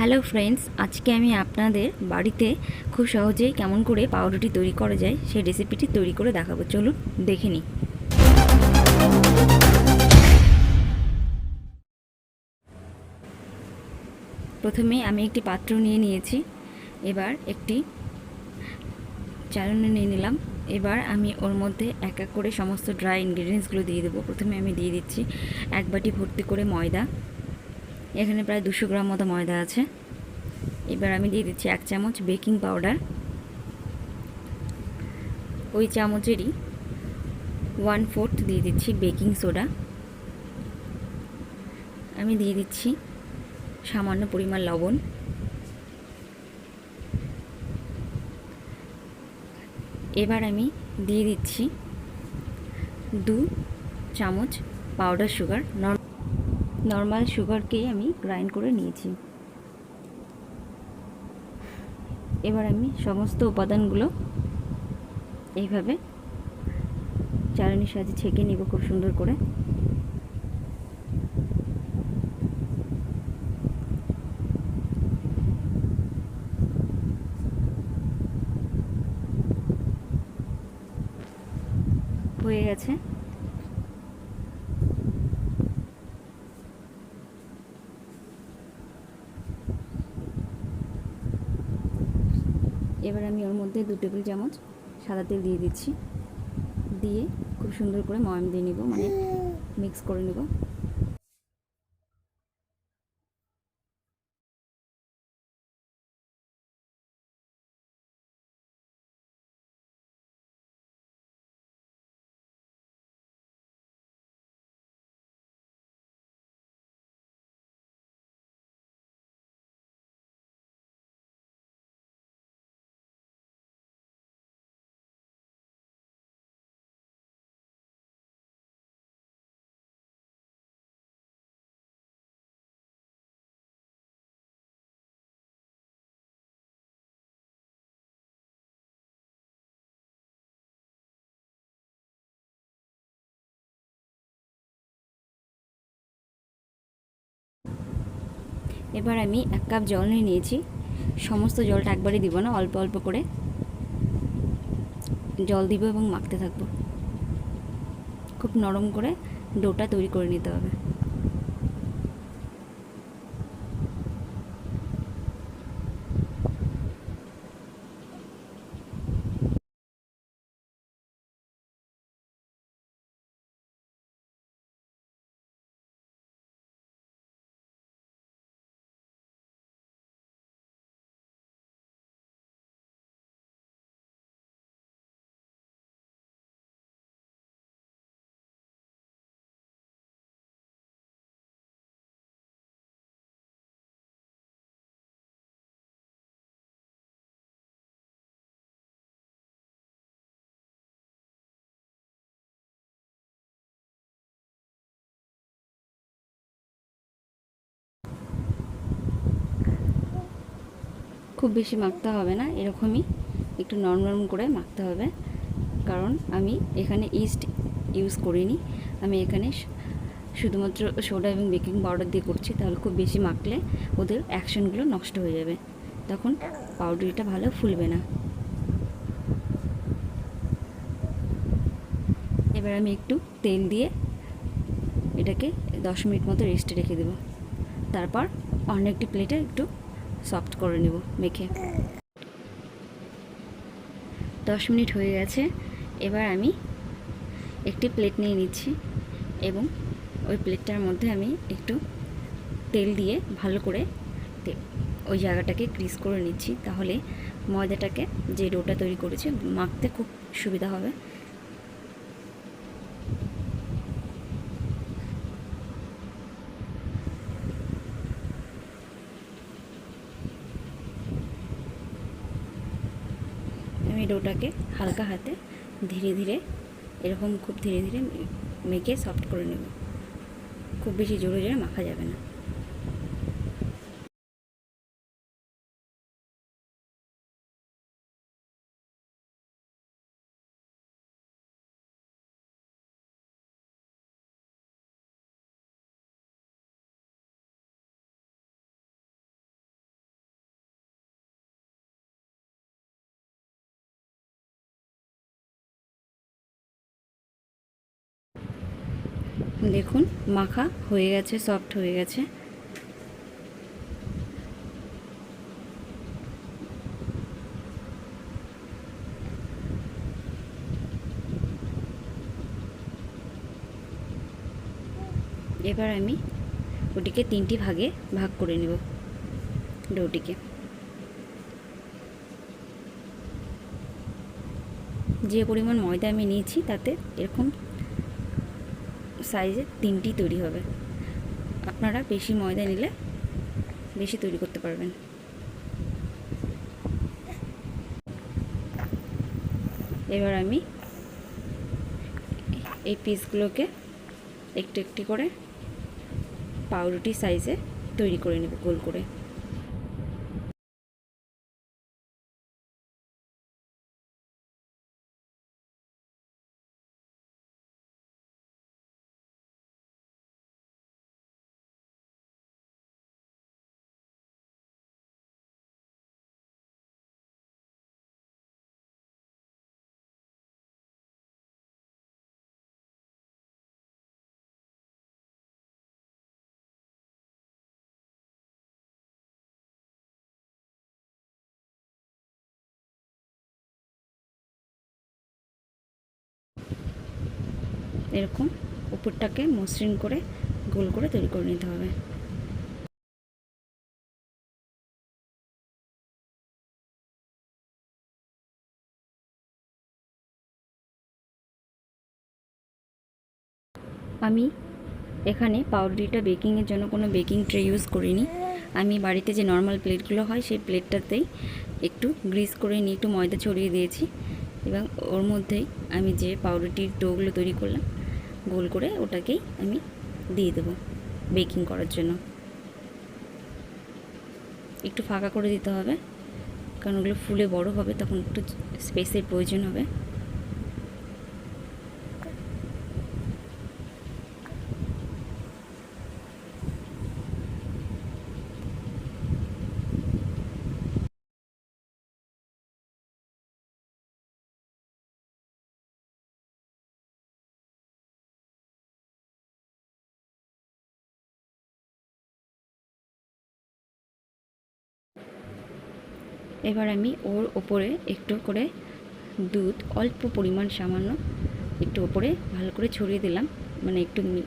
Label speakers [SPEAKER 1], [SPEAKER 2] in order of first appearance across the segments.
[SPEAKER 1] Hello friends, আজকে আমি আপনাদের বাড়িতে খুব সহজেই কেমন করে পাউরুটি তৈরি করা যায় সেই রেসিপিটি তৈরি করে দেখাবো। চলুন দেখে নিই। প্রথমে আমি একটি পাত্র নিয়ে নিয়েছি, এবার একটি চালনি নিয়ে নিলাম, এবার আমি ওর মধ্যে এক এক করে সমস্ত ড্রাই ইনগ্রিডিয়েন্টসগুলো দিয়ে দেবো। প্রথমে আমি দিয়ে দিচ্ছি এক বাটি ভর্তি করে ময়দা এখানে প্রায় দুশো গ্রাম মতো ময়দা আছে। এবার আমি দিয়ে দিচ্ছি এক চামচ বেকিং পাউডার। ওই চামচেরই ওয়ান ফোর্থ দিয়ে দিচ্ছি বেকিং সোডা। আমি দিয়ে দিচ্ছি সামান্য পরিমাণ লবণ। এবার আমি দিয়ে দিচ্ছি দু চামচ পাউডার সুগার। নর্মাল সুগারকেই আমি গ্রাইন্ড করে নিয়েছি। এবার আমি সমস্ত উপাদানগুলো এইভাবে চালনির সাহায্যে ছেঁকে নিব খুব সুন্দর করে। হয়ে গেছে। এবার আমি ওর মধ্যে দু টেবিল চামচ সাদা তেল দিয়ে দিচ্ছি। দিয়ে খুব সুন্দর করে ময়াম দিয়ে নিব মানে মিক্স করে নেব। এবার আমি এক কাপ জল নিয়ে নিয়েছি। সমস্ত জলটা একবারে দিব না, অল্প অল্প করে। জল দিব এবং মাখতে থাকব। খুব নরম করে ডোটা তৈরি করে নিতে হবে। খুব বেশি মাখতে হবে না, এরকমই একটু নরম নরম করে মাখতে হবে। কারণ আমি এখানে ইস্ট ইউজ করিনি, আমি এখানে শুধুমাত্র সোডা এবং বেকিং পাউডার দিয়ে করছি, তাহলে খুব বেশি মাখলে ওদের অ্যাকশনগুলো নষ্ট হয়ে যাবে। তখন পাউডারিটা ভালো ফুলবে না। এবার আমি একটু তেল দিয়ে এটাকে দশ মিনিট মতো রেস্টে রেখে দেবো। তারপর অন্য একটি প্লেটে একটু সফট করে নেব, মেখে। দশ মিনিট হয়ে গেছে, এবার আমি একটি প্লেট নিয়ে নিচ্ছি এবং ওই প্লেটটার মধ্যে আমি একটু তেল দিয়ে ভালো করে ওই জায়গাটাকে ক্রিস করে নিচ্ছি, তাহলে ময়দাটাকে যে ডোটা তৈরি করেছে, মাখতে খুব সুবিধা হবে আমি ডোটাকে হালকা হাতে ধীরে ধীরে, এরকম খুব ধীরে ধীরে মেখে সফট করে নেব। খুব বেশি জোরে জোরে মাখা যাবে না। দেখুন, মাখা হয়ে গেছে সফট হয়ে গেছে। এবার আমি ওটিকে তিনটি ভাগে ভাগ করে নেব, ডোটিকে। যে পরিমাণ ময়দা আমি নিয়েছি, তাতে এরকম সাইজে তিনটি তৈরি হবে। আপনারা বেশি ময়দা নিলে বেশি তৈরি করতে পারবেন। এবার আমি এই পিসগুলোকে একটু একটি করে পাউরুটি সাইজে তৈরি করে নেব গোল করে। এরকম উপরটাকে মসৃণ করে গোল করে তৈরি করে নিতে হবে। আমি এখানে পাউরুটিটা বেকিংয়ের জন্য কোনো বেকিং ট্রে ইউজ করিনি। আমি বাড়িতে যে নর্মাল প্লেটগুলো হয়, সেই প্লেটটাতেই একটু গ্রিস করে নিয়ে একটু ময়দা ছড়িয়ে দিয়েছি এবং ওর মধ্যেই আমি যে পাউরুটির ডোগুলো তৈরি করলাম গোল করে ওটাকেই আমি দিয়ে দেব বেকিং করার জন্য। একটু ফাঁকা করে দিতে হবে, কারণ ওগুলো ফুলে বড় হবে, তখন একটু স্পেসের প্রয়োজন হবে। এবার আমি ওর ওপরে একটু করে দুধ, অল্প পরিমাণ সামান্য একটু ওপরে ভালো করে ছড়িয়ে দিলাম। মানে একটু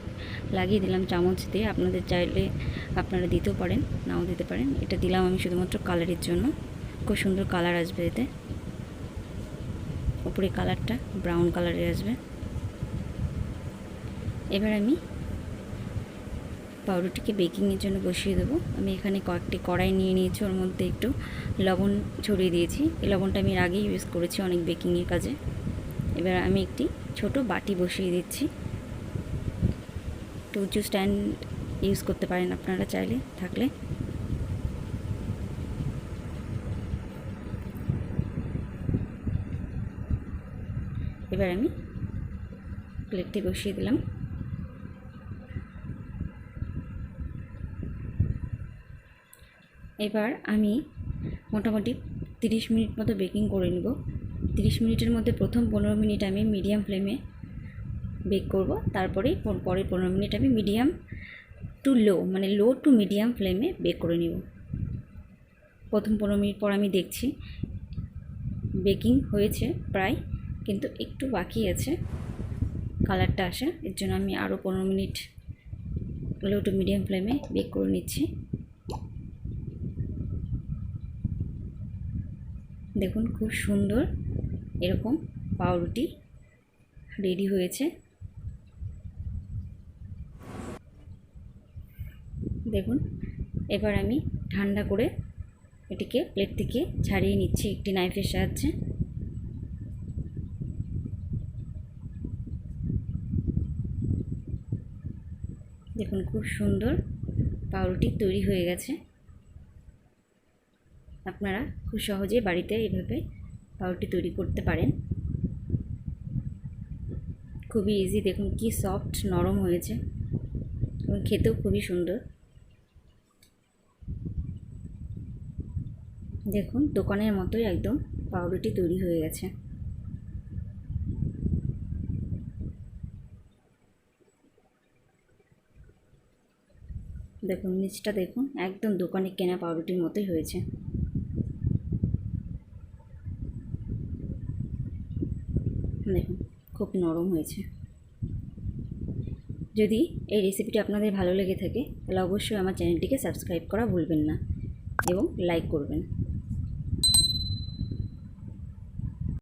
[SPEAKER 1] লাগিয়ে দিলাম চামচ দিয়ে। আপনাদের চাইলে আপনারা দিতেও পারেন, নাও দিতে পারেন। এটা দিলাম আমি শুধুমাত্র কালারের জন্য। খুব সুন্দর কালার আসবে এতে। ওপরে কালারটা ব্রাউন কালারে আসবে। এবার আমি পাউরুটিকে বেকিংয়ের জন্য বসিয়ে দেবো। আমি এখানে কয়েকটি কড়াই নিয়ে নিয়েছি, ওর মধ্যে একটু লবণ ছড়িয়ে দিয়েছি। এই লবণটা আমি আগেই ইউজ করেছি অনেক বেকিংয়ের কাজে। এবার আমি একটি ছোট বাটি বসিয়ে দিচ্ছি। একটু উঁচু স্ট্যান্ড ইউজ করতে পারেন আপনারা চাইলে, থাকলে। এবার আমি প্লেটটি বসিয়ে দিলাম। এবার আমি মোটামুটি তিরিশ মিনিট মতো বেকিং করে নেব। তিরিশ মিনিটের মধ্যে প্রথম পনেরো মিনিট আমি মিডিয়াম ফ্লেমে বেক করব। তারপরে পরে পনেরো মিনিট আমি মিডিয়াম টু লো মানে লো টু মিডিয়াম ফ্লেমে বেক করে নেব। প্রথম পনেরো মিনিট পর আমি দেখছি বেকিং হয়েছে প্রায়, কিন্তু একটু বাকি আছে। কালারটা আসে, এর জন্য আমি আরও পনেরো মিনিট লো টু মিডিয়াম ফ্লেমে বেক করে নিচ্ছি। দেখুন খুব সুন্দর এরকম পাউরুটি রেডি হয়েছে। দেখুন, এবার আমি ঠান্ডা করে এটিকে প্লেট থেকে ছাড়িয়ে নিচ্ছি একটি নাইফের সাহায্যে। দেখুন খুব সুন্দর পাউরুটি তৈরি হয়ে গেছে। আপনারা খুব সহজে বাড়িতে এইভাবে পাউরুটি তৈরি করতে পারেন। খুবই ইজি দেখুন কি সফট নরম হয়েছে এবং খেতেও খুবই সুন্দর। দেখুন, দোকানের মতোই একদম পাউরুটি তৈরি হয়ে গেছে। দেখুন, নিচটা দেখুন, একদম দোকানে কেনা পাউরুটির মতোই হয়েছে। দেখুন, খুব নরম হয়েছে। যদি এই রেসিপিটি আপনাদের ভালো লেগে থাকে, তাহলে অবশ্যই আমার চ্যানেলটিকে সাবস্ক্রাইব করা ভুলবেন না এবং লাইক করবেন।